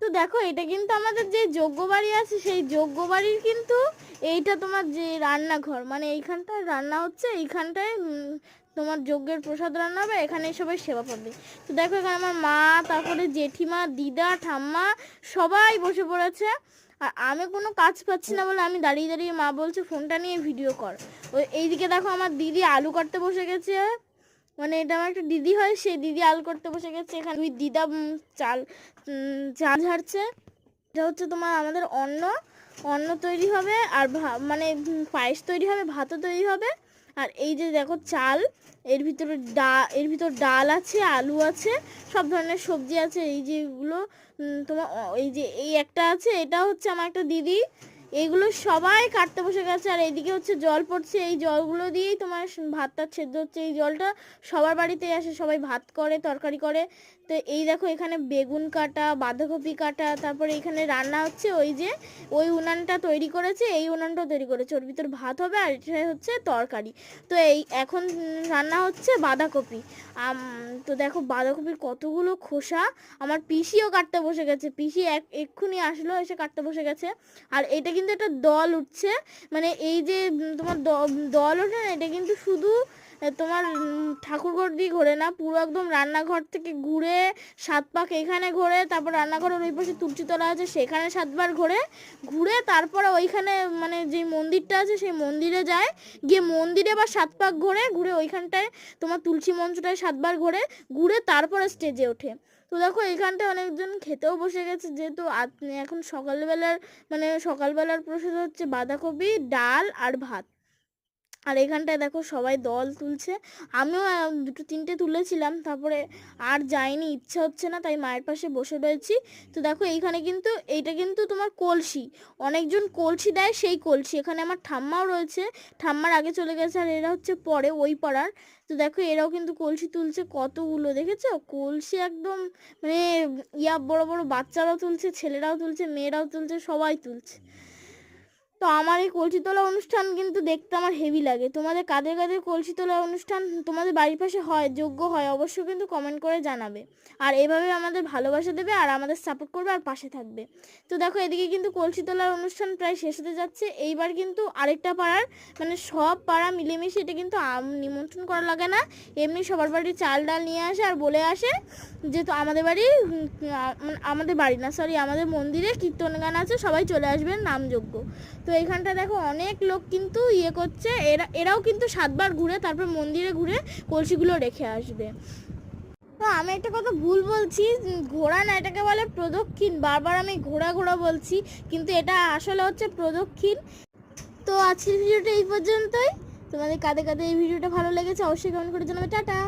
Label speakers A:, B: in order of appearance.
A: তো দেখো, এটা কিন্তু আমাদের যে যজ্ঞ বাড়ি আছে, সেই যজ্ঞ বাড়ির কিন্তু এইটা তোমার যে রান্নাঘর। মানে এইখানটায় রান্না হচ্ছে, এইখানটায় তোমার যজ্ঞের প্রসাদ রান্না হবে, এখানে সবাই সেবা পাবে। তো দেখো, এখানে আমার মা, তারপরে জেঠিমা, দিদা, ঠাম্মা সবাই বসে পড়েছে। আর আমি কোনো কাজ পাচ্ছি না বলে আমি দাঁড়িয়ে দাঁড়িয়ে মা বলছে, ফোনটা নিয়ে ভিডিও কর। ওই এইদিকে দেখো, আমার দিদি আলু কাটতে বসে গেছে। মানে এটা আমার একটা দিদি হয় সেই দিদি আল করতে বসে গেছে। এখানে দুই দিদা চাল চাল ঝাড়ছে এটা হচ্ছে তোমার আমাদের অন্ন। অন্ন তৈরি হবে আর মানে পায়েস তৈরি হবে, ভাতও তৈরি হবে। আর এই যে দেখো চাল, এর ভিতরে ডা, এর ভিতর ডাল আছে, আলু আছে, সব ধরনের সবজি আছে। এই যেগুলো তোমার, এই যে এই একটা আছে, এটা হচ্ছে আমার একটা দিদি। এইগুলো সবাই কাটতে বসে গেছে, আর এইদিকে হচ্ছে জল পড়ছে। এই জলগুলো দিয়েই তোমার ভাতটা সেদ্ধ হচ্ছে। এই জলটা সবার বাড়িতেই আসে, সবাই ভাত করে, তরকারি করে। তো এই দেখো এখানে বেগুন কাটা, বাঁধাকপি কাটা, তারপরে এখানে রান্না হচ্ছে ওই যে, ওই উনানটা তৈরি করেছে, এই উনানটাও তৈরি করেছে। ওর ভিতর ভাত হবে আর এটা হচ্ছে তরকারি। তো এই এখন রান্না হচ্ছে বাঁধাকপি। তো দেখো বাঁধাকপির কতগুলো খোসা। আমার পিসিও কাটতে বসে গেছে। পিসি এক, এক্ষুনি আসলো, এসে কাটতে বসে গেছে। আর এটা কিন্তু একটা দল উঠছে। মানে এই যে তোমার দল ওঠে না এটা কিন্তু শুধু তোমার ঠাকুরঘর দিয়ে ঘোরে না, পুরো একদম রান্নাঘর থেকে ঘুরে সাত পাক এখানে ঘোরে, তারপর রান্নাঘরের ওই পাশে তুলসীতলা আছে, সেখানে সাতবার ঘোরে, ঘুরে তারপরে ওইখানে মানে যে মন্দিরটা আছে সেই মন্দিরে যায়, গিয়ে মন্দিরে বা সাত পাক ঘোরে, ঘুরে ওইখানটায় তোমার তুলসী মঞ্চটায় সাতবার ঘোরে, ঘুরে তারপরে স্টেজে ওঠে। তো দেখো এইখানটায় অনেকজন খেতেও বসে গেছে, যেহেতু এখন সকালবেলার মানে সকালবেলার প্রসাদ হচ্ছে বাঁধাকপি, ডাল আর ভাত। আর এখানটায় দেখো সবাই দল তুলছে। আমিও দুটো তিনটে তুলেছিলাম, তারপরে আর যাইনি, ইচ্ছা হচ্ছে না, তাই মায়ের পাশে বসে রয়েছি। তো দেখো এইখানে কিন্তু, এইটা কিন্তু তোমার কলসি, অনেকজন কলসি দেয় সেই কলসি। এখানে আমার ঠাম্মাও রয়েছে, ঠাম্মার আগে চলে গেছে আর এরা হচ্ছে পরে, ওই পাড়ার। তো দেখো এরাও কিন্তু কলসি তুলছে, কতগুলো দেখেছ? কলসি একদম মানে ইয়া, বড় বড় বাচ্চারাও তুলছে, ছেলেরাও তুলছে, মেয়েরাও তুলছে, সবাই তুলছে। তো আমার এই কলসি তোলা অনুষ্ঠান কিন্তু দেখতে আমার হেভি লাগে। তোমাদের কাদের কাদের কলসি তোলা অনুষ্ঠান তোমাদের বাড়ির পাশে হয়, যোগ্য হয়, অবশ্যই কিন্তু কমেন্ট করে জানাবে। আর এভাবে আমাদের ভালোবাসা দেবে আর আমাদের সাপোর্ট করবে আর পাশে থাকবে। তো দেখো এদিকে কিন্তু কলসি তোলার অনুষ্ঠান প্রায় শেষ হতে যাচ্ছে। এইবার কিন্তু আরেকটা পাড়ার মানে সব পাড়া মিলেমিশে এটা কিন্তু নিমন্ত্রণ করা লাগে না। এমনি সবার বাড়ি চাল ডাল নিয়ে আসে আর বলে আসে যেহেতু আমাদের বাড়ি মানে আমাদের বাড়ি না সরি আমাদের মন্দিরে কীর্তন গান আছে, সবাই চলে আসবেন নামযোগ্য তো এইখানটা দেখো অনেক লোক কিন্তু ইয়ে করছে। এরা, এরাও কিন্তু সাতবার ঘুরে তারপর মন্দিরে ঘুরে কলসিগুলো রেখে আসবে। তো আমি একটা কথা ভুল বলছি, ঘোড়া না, এটাকে বলে প্রদক্ষিণ। বারবার আমি ঘোড়া ঘোড়া বলছি, কিন্তু এটা আসলে হচ্ছে প্রদক্ষিণ। তো আজকের ভিডিওটা এই পর্যন্তই। তোমাদের কাদের কাদের এই ভিডিওটা ভালো লেগেছে, অবশ্যই কমেন্ট করে জানাবে। টাটা!